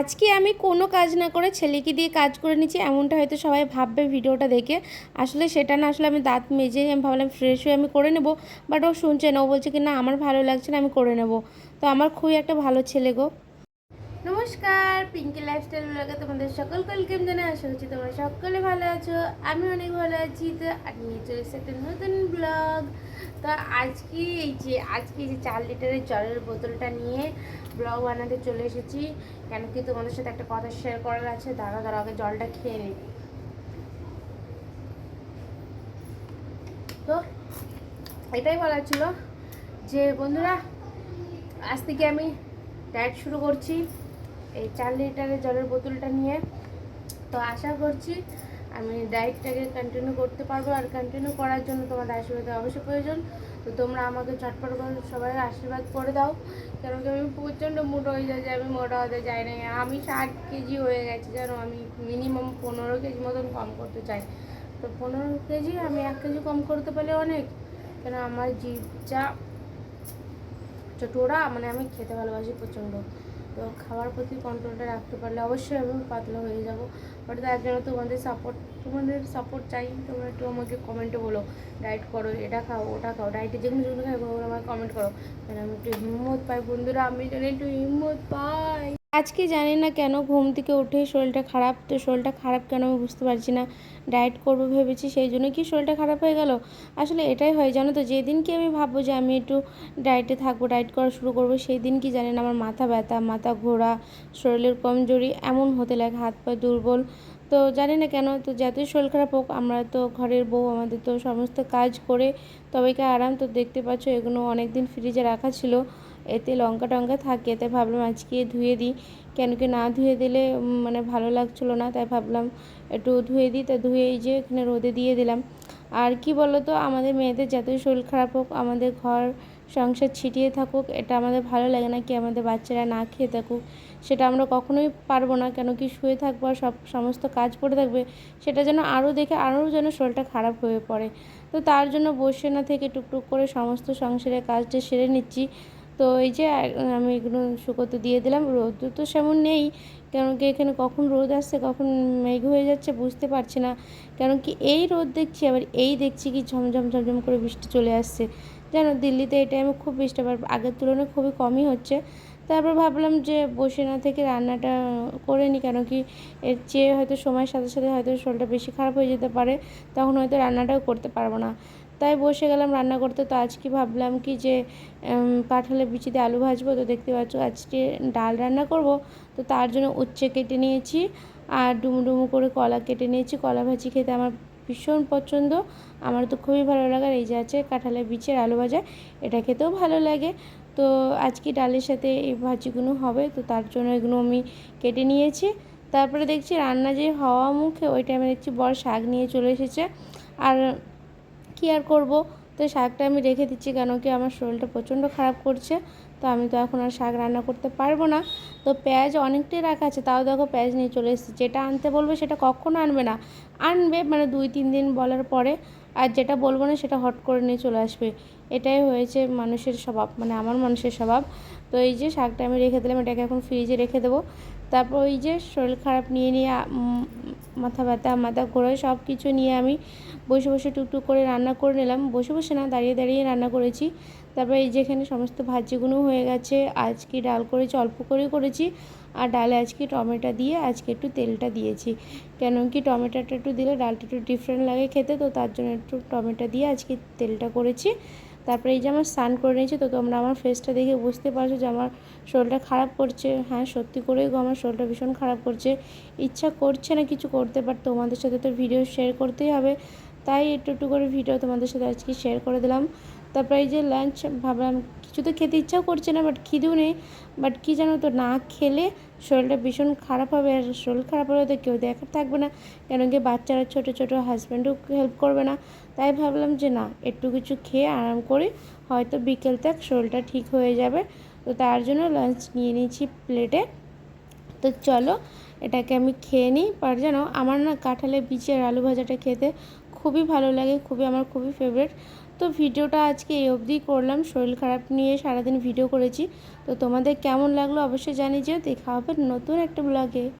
আজকে আমি কোনো কাজ না করে ছেলেকে দিয়ে কাজ করে নিচ্ছি, এমনটা হয়তো সবাই ভাববে ভিডিওটা দেখে। আসলে সেটা না, আসলে আমি দাঁত মেজে আমি ভাবলাম ফ্রেশ হয়ে আমি করে নেব বাট ও শুনছে না, ও বলছে কি, না, আমার ভালো লাগছে না, আমি করে নেব। তো আমার খুবই একটা ভালো ছেলে গো। নমস্কার পিঙ্কি লাইফস্টাইল ব্লগে তোমাদের সকল ওয়েলকাম জানাই। আশা করছি তোমরা সকলে ভালো আছো, আমি অনেক ভালো আছি। তো আর নিয়ে চলে এসেছে একটা নতুন ব্লগ তো আজকে এই যে, আজকে এই যে চার লিটারের জলের বোতলটা নিয়ে ব্লগ বানাতে চলে এসেছি। কেন কি তোমাদের সাথে একটা কথা শেয়ার করার আছে? দাঁড়া দাঁড়া আগে জলটা খেয়ে নিই তো এটাই বলার ছিল যে, বন্ধুরা, আজ থেকে আমি ডায়েট শুরু করছি। এই চার লিটারের জলের বোতলটা নিয়ে। তো আশা করছি আমি ডায়েটটাকে কন্টিনিউ করতে পারব আর কন্টিনিউ করার জন্য তোমাদের আশীর্বাদ অবশ্যই প্রয়োজন। তো তোমরা আমাকে চটপট করে সবাই আশীর্বাদ করে দাও। কেন কি আমি প্রচণ্ড মোটা হয়ে যাই যে আমি মোটা হতে চাই না। আমি ষাট কেজি হয়ে গেছি যেন আমি মিনিমাম পনেরো কেজি মতন কম করতে চাই। তো পনেরো কেজি, আমি এক কেজি কম করতে পারলে অনেক। কেন আমার জিভটা ছোটোরা মানে আমি খেতে ভালোবাসি প্রচণ্ড। তো খাওয়ার প্রতি কন্ট্রোলটা রাখতে পারলে অবশ্যই আমি পাতলা হয়ে যাব। বাট তার জন্য তোমাদের সাপোর্ট তোমাদের সাপোর্ট চাই। তোমরা একটু আমাকে কমেন্টে বলো ডায়েট করো, এটা খাও, ওটা খাও ডায়েটে যেগুলো যেগুলো খাই ওগুলো আমাকে কমেন্ট করো। তাহলে আমি একটু হিম্মত পাই। বন্ধুরা, আমি যেন একটু হিম্মত পাই। আজকে জানি না কেন ঘুম থেকে উঠে শরীরটা খারাপ, তো শরীরটা খারাপ কেন আমি বুঝতে পারছি না। ডায়েট করব ভেবেছি, সেই জন্য কি শরীরটা খারাপ হয়ে গেল? আসলে এটাই হয়, জানো তো, যেদিন কি আমি ভাববো যে আমি একটু ডায়েটে থাকব, ডায়েট করা শুরু করব সেই দিন কি জানেন আমার মাথা ব্যথা, মাথা ঘোরা, শরীরের কমজোরি, এমন হতে লাগে, হাত পা দুর্বল। তো জানি না কেন, তো যতই শরীর খারাপ হোক, আমরা তো ঘরের বউ, আমাদের তো সমস্ত কাজ করে তবেকে আরাম? তো দেখতে পাচ্ছ, এগুলো অনেক দিন ফ্রিজে রাখা ছিল। এতে লঙ্কা টঙ্কা থাকে, তাই ভাবলাম আজকে ধুয়ে দিই। কেন কি না ধুয়ে দিলে মানে ভালো লাগছিল না, তাই ভাবলাম একটু ধুয়ে দিই। তা ধুয়ে এই যে এখানে রোদে দিয়ে দিলাম। আর কি বলো তো আমাদের মেয়েদের যতই শরীর খারাপ হোক, আমাদের ঘর সংসার ছিটিয়ে থাকুক, এটা আমাদের ভালো লাগে না কি আমাদের বাচ্চারা না খেয়ে থাকুক। সেটা আমরা কখনোই পারব না, কেন কি শুয়ে থাকব আর সব সমস্ত কাজ পড়ে থাকবে, সেটা যেন আরও দেখে আরও যেন শরীরটা খারাপ হয়ে পড়ে। তো তার জন্য বসে না থেকে টুকটুক করে সমস্ত সংসারের কাজটা সেরে নিচ্ছি। তো এই যে আমি এগুলো শুকোতে দিয়ে দিলাম। রোদ তো সেমন নেই, কেন কি এখানে কখন রোদ আসছে, কখন মেঘ হয়ে যাচ্ছে বুঝতে পারছি না। কেন কি এই রোদ দেখছি, আবার এই দেখছি কি ঝমঝম ঝমঝম করে বৃষ্টি চলে আসছে। জানো, দিল্লিতে এই টাইমে খুব বৃষ্টি, আবার আগের তুলনায় খুবই কমই হচ্ছে। তারপর ভাবলাম যে বসে না থেকে রান্নাটা করে নিই কেন কি এর চেয়ে হয়তো সময়ের সাথে সাথে হয়তো শরীরটা বেশি খারাপ হয়ে যেতে পারে, তখন হয়তো রান্নাটাও করতে পারব না। তাই বসে গেলাম রান্না করতে। তো আজকে ভাবলাম কি যে কাঁঠালের বিচিতে আলু ভাজবো। তো দেখতে পাচ্ছ আজকে ডাল রান্না করব। তো তার জন্য উচ্ছে কেটে নিয়েছি আর ডুমু ডুমু করে কলা কেটে নিয়েছি। কলা ভাজি খেতে আমার ভীষণ পছন্দ। আমার তো খুবই ভালো লাগার এই যে আছে কাঁঠালের বিচের আলু ভাজা। এটা খেতেও ভালো লাগে। তো আজকে ডালের সাথে এই ভাজিগুলো হবে। তো তার জন্য এগুলো আমি কেটে নিয়েছি। তারপরে দেখছি রান্না যে হওয়া মুখে ওই টাইমে দেখছি বড় শাক নিয়ে চলে এসেছে। আর কী আর করব? তো শাকটা আমি রেখে দিচ্ছি কেন কি আমার শরীরটা প্রচণ্ড খারাপ করছে। তো আমি তো এখন আর শাক রান্না করতে পারব না। তো পেঁয়াজ অনেকটাই রাখা আছে, তাও দেখো পেঁয়াজ নিয়ে চলে এসেছি। যেটা আনতে বলবে সেটা কখনো আনবে না। আনবে মানে দুই তিন দিন বলার পরে। আর যেটা বলব না সেটা হট করে নিয়ে চলে আসবে। এটাই হয়েছে মানুষের স্বভাব মানে আমার মানুষের স্বভাব। তো এই যে শাকটা আমি রেখে দিলাম, এটাকে এখন ফ্রিজে রেখে দেবো। তারপর ওই যে শরীর খারাপ নিয়ে নিয়ে মাথা ব্যথা, মাথা ঘোরা সব কিছু নিয়ে আমি বসে বসে টুকটুক করে রান্না করে নিলাম। বসে বসে না, দাঁড়িয়ে দাঁড়িয়ে রান্না করেছি। তারপরে এই যেখানে সমস্ত ভাজিগুলো হয়ে গেছে। আজকে ডাল করেছি, অল্প করে করেছি। আর ডালে আজকে টমেটো দিয়ে আজকে একটু তেলটা দিয়েছি। কেন কি টমেটোটা একটু দিলে ডালটা একটু ডিফারেন্ট লাগে খেতে, তো তার জন্য একটু টমেটো দিয়ে আজকে তেলটা করেছি। তারপরে এই যে আমার স্নান করে নিয়েছি, তো তোমরা আমার ফেসটা দেখে বুঝতে পারছ যে আমার শরীরটা খারাপ করছে। হ্যাঁ সত্যি করেই গো, আমার শরীরটা ভীষণ খারাপ করছে। ইচ্ছা করছে না কিছু করতে বাট তোমাদের সাথে তো ভিডিও শেয়ার করতেই হবে। তাই একটু একটু করে ভিডিও তোমাদের সাথে আজকে শেয়ার করে দিলাম। তারপরে এই যে লাঞ্চ ভাবলাম, কিছু তো খেতে ইচ্ছাও করছে না বাট খিদেও নেই। বাট কী জানো তো, না খেলে শরীরটা ভীষণ খারাপ হবে আর শরীর খারাপ হলে তো কেউ দেখার থাকবে না। কেন কি বাচ্চারা ছোটো ছোটো হাজব্যান্ডও হেল্প করবে না। তাই ভাবলাম যে না, একটু কিছু খেয়ে আরাম করি হয়তো বিকেল তক শরীরটা ঠিক হয়ে যাবে। তো তার জন্য লাঞ্চ নিয়ে নিয়েছি প্লেটে তো চলো, এটাকে আমি খেয়ে নিই। পার জানো, আমার না কাঁঠালের বিচি আর আলু ভাজাটা খেতে খুবই ভালো লাগে, খুবই আমার খুবই ফেভারিট তো ভিডিওটা আজকে এই অবধি করলাম। শরীর খারাপ নিয়ে সারাদিন ভিডিও করেছি। তো তোমাদের কেমন লাগল অবশ্যই জানিয়ে যেও। দেখা হবে নতুন একটা ব্লগে